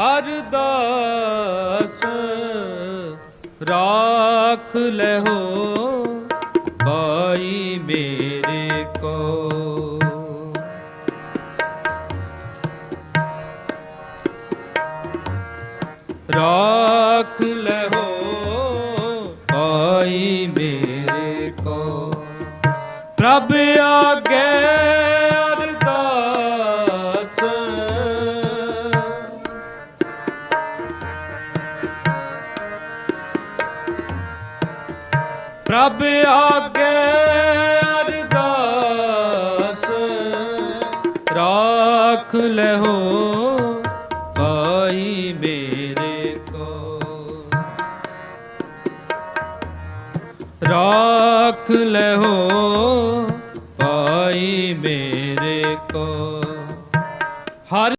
ਅਰਦਾਸ ਰਾਖ ਲਹੋ ਭਾਈ ਮੇਰੇ ਕੋ। ਰਾਖ ਲਹੋ ਭਾਈ ਮੇਰੇ ਕੋ। ਪ੍ਰਭ ਆਗੇ ਪ੍ਰਭ ਆਗੇ ਅਰਦਾਸ ਰਾਖ ਲਹੋ ਭਾਈ ਮੇਰੇ ਕੋ ਰਾਖ ਲਹੋ ਭਾਈ ਮੇਰੇ ਕੋ ਹਰ